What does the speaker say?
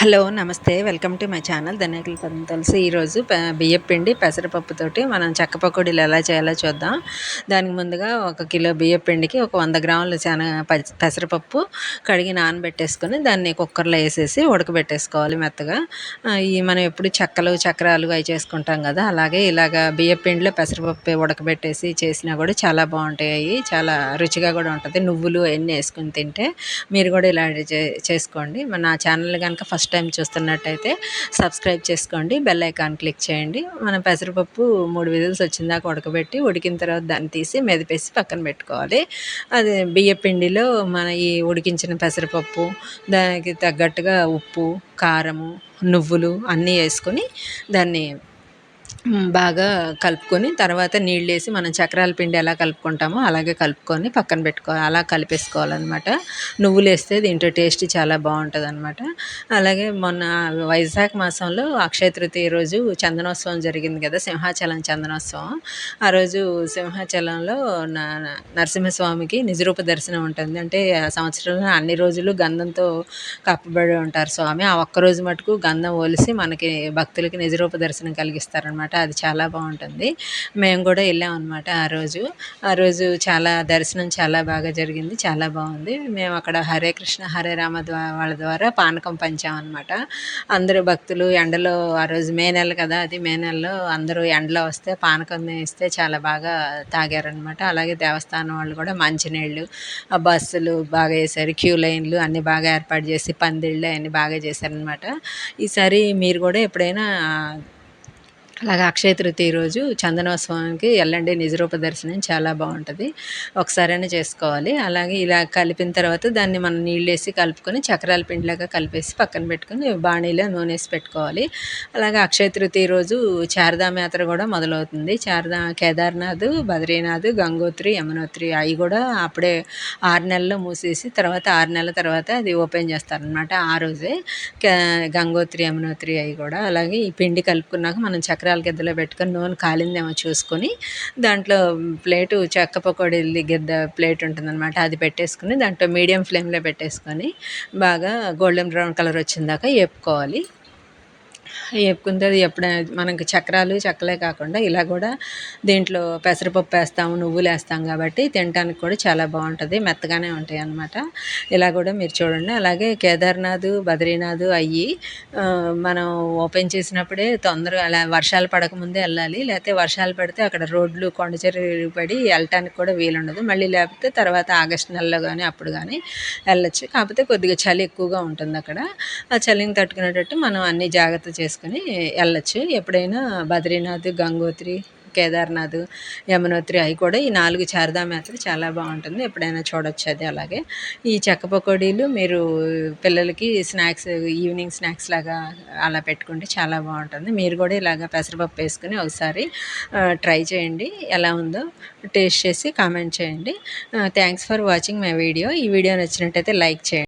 Hello నమస్తే. Welcome to my channel ధనియాకుల పదం తెలిసి. ఈరోజు బియ్యం పిండి పెసరపప్పుతోటి మనం చెక్క పకోడీలు ఎలా చేయాలో చూద్దాం. దానికి ముందుగా ఒక కిలో బియ్యం పిండికి ఒక వంద గ్రాములు చాలా పెసరపప్పు కడిగి నానబెట్టేసుకొని దాన్ని కుక్కర్లో వేసేసి ఉడకబెట్టేసుకోవాలి మెత్తగా. ఈ మనం ఎప్పుడు చెక్కలు చక్రాలు అవి చేసుకుంటాం కదా అలాగే ఇలాగ బియ్యం పిండిలో పెసరపప్పు ఉడకబెట్టేసి చేసినా కూడా చాలా బాగుంటాయి. చాలా రుచిగా కూడా ఉంటుంది. నువ్వులు అవన్నీ వేసుకుని తింటే మీరు కూడా ఇలా చేసుకోండి. మన ఛానల్ కనుక ఫస్ట్ ఫస్ట్ టైం చూస్తున్నట్టయితే సబ్స్క్రైబ్ చేసుకోండి బెల్ ఐకాన్ క్లిక్ చేయండి. మన పెసరపప్పు మూడు విజిల్స్ వచ్చిందాక ఉడకబెట్టి ఉడికిన తర్వాత దాన్ని తీసి మెదిపేసి పక్కన పెట్టుకోవాలి. అది బియ్య పిండిలో మన ఈ ఉడికించిన పెసరపప్పు దానికి తగ్గట్టుగా ఉప్పు కారము నువ్వులు అన్నీ వేసుకొని దాన్ని బాగా కలుపుకొని తర్వాత నీళ్ళు వేసి మనం చక్రాల పిండి ఎలా కలుపుకుంటామో అలాగే కలుపుకొని పక్కన పెట్టుకోవాలి అలా కలిపేసుకోవాలన్నమాట. నువ్వులు వేస్తే దీంట్లో టేస్ట్ చాలా బాగుంటుంది అనమాట అలాగే మొన్న వైజాగ్ మాసంలో అక్షయ తృతీయ రోజు చందనోత్సవం జరిగింది కదా సింహాచలం చందనోత్సవం. ఆ రోజు సింహాచలంలో నరసింహస్వామికి నిజరూప దర్శనం ఉంటుంది. అంటే ఆ సంవత్సరంలో అన్ని రోజులు గంధంతో కప్పబడి ఉంటారు స్వామి. ఆ ఒక్కరోజు మటుకు గంధం ఒలిసి మనకి భక్తులకి నిజరూప దర్శనం కలిగిస్తారనమాట అనమాట అది చాలా బాగుంటుంది. మేము కూడా వెళ్ళాం అనమాట ఆ రోజు. ఆ రోజు చాలా దర్శనం చాలా బాగా జరిగింది. చాలా బాగుంది. మేము అక్కడ హరే కృష్ణ హరే రామ వాళ్ళ ద్వారా పానకం పంచామన్నమాట అందరూ భక్తులు ఎండలో ఆ రోజు మే నెల కదా అది మే నెలలో అందరూ ఎండలో వస్తే పానకం ఇస్తే చాలా బాగా తాగారనమాట అలాగే దేవస్థానం వాళ్ళు కూడా మంచినీళ్ళు ఆ బస్సులు బాగా వేశారు. క్యూ లైన్లు అన్నీ బాగా ఏర్పాటు చేసి పందిళ్ళు అన్నీ బాగా చేశారనమాట ఈసారి మీరు కూడా ఎప్పుడైనా అలాగే అక్షయ తృతీయ రోజు చందనోత్సవానికి వెళ్ళండి నిజరూప దర్శనం చాలా బాగుంటుంది. ఒకసారైనా చేసుకోవాలి. అలాగే ఇలా కలిపిన తర్వాత దాన్ని మనం నీళ్ళు వేసి కలుపుకొని చక్రాల పిండిలాగా కలిపేసి పక్కన పెట్టుకొని బాణీలో నూనె వేసి పెట్టుకోవాలి. అలాగే అక్షయ తృతీయ రోజు శారదామ యాత్ర కూడా మొదలవుతుంది. చారదా కేదార్నాథ్ బద్రీనాథ్ గంగోత్రి యమునోత్రి అవి కూడా అప్పుడే ఆరు నెలల్లో మూసేసి తర్వాత ఆరు నెలల తర్వాత అది ఓపెన్ చేస్తారనమాట ఆ రోజే. గంగోత్రి యమునోత్రి అవి కూడా. అలాగే ఈ పిండి కలుపుకున్నాక మనం చక్ర చక్రాల గిద్దలో పెట్టుకొని నూనె కాలిందేమో చూసుకొని దాంట్లో ప్లేటు చెక్క పకోడీ గిద్ద ప్లేట్ ఉంటుందన్నమాట అది పెట్టేసుకుని దాంట్లో మీడియం ఫ్లేమ్లో పెట్టేసుకొని బాగా గోల్డెన్ బ్రౌన్ కలర్ వచ్చిందాక వేపుకోవాలి వేపుకుంటే అది ఎప్పుడైనా మనకి చక్రాలు చక్కలే కాకుండా ఇలా కూడా దీంట్లో పెసరపప్పు వేస్తాము నువ్వులు వేస్తాం కాబట్టి తినడానికి కూడా చాలా బాగుంటుంది మెత్తగానే ఉంటాయి అన్నమాట. ఇలా కూడా మీరు చూడండి. అలాగే కేదార్నాథ్ బద్రీనాథ్ అయ్యి మనం ఓపెన్ చేసినప్పుడే తొందరగా అలా వర్షాలు పడకముందే వెళ్ళాలి. లేకపోతే వర్షాలు పడితే అక్కడ రోడ్లు కొండచెరు పడి వెళ్ళటానికి కూడా వీలుండదు. మళ్ళీ లేకపోతే తర్వాత ఆగస్ట్ నెలలో కానీ అప్పుడు కానీ వెళ్ళచ్చు. కాకపోతే కొద్దిగా చలి ఎక్కువగా ఉంటుంది అక్కడ. ఆ చలిని తట్టుకునేటట్టు మనం అన్ని జాగ్రత్త చేసుకుని వెళ్ళచ్చు. ఎప్పుడైనా బద్రీనాథ్ గంగోత్రి కేదార్నాథ్ యమునోత్రి అవి కూడా ఈ నాలుగు చారిధామ యాత్ర చాలా బాగుంటుంది. ఎప్పుడైనా చూడొచ్చు అది అలాగే. ఈ చెక్క పకోడీలు మీరు పిల్లలకి స్నాక్స్ ఈవినింగ్ స్నాక్స్ లాగా అలా పెట్టుకుంటే చాలా బాగుంటుంది. మీరు కూడా ఇలాగ పెసరపప్పు వేసుకుని ఒకసారి ట్రై చేయండి. ఎలా ఉందో టేస్ట్ చేసి కామెంట్ చేయండి. Thanks for watching my video. ఈ వీడియో నచ్చినట్టయితే లైక్ చేయండి.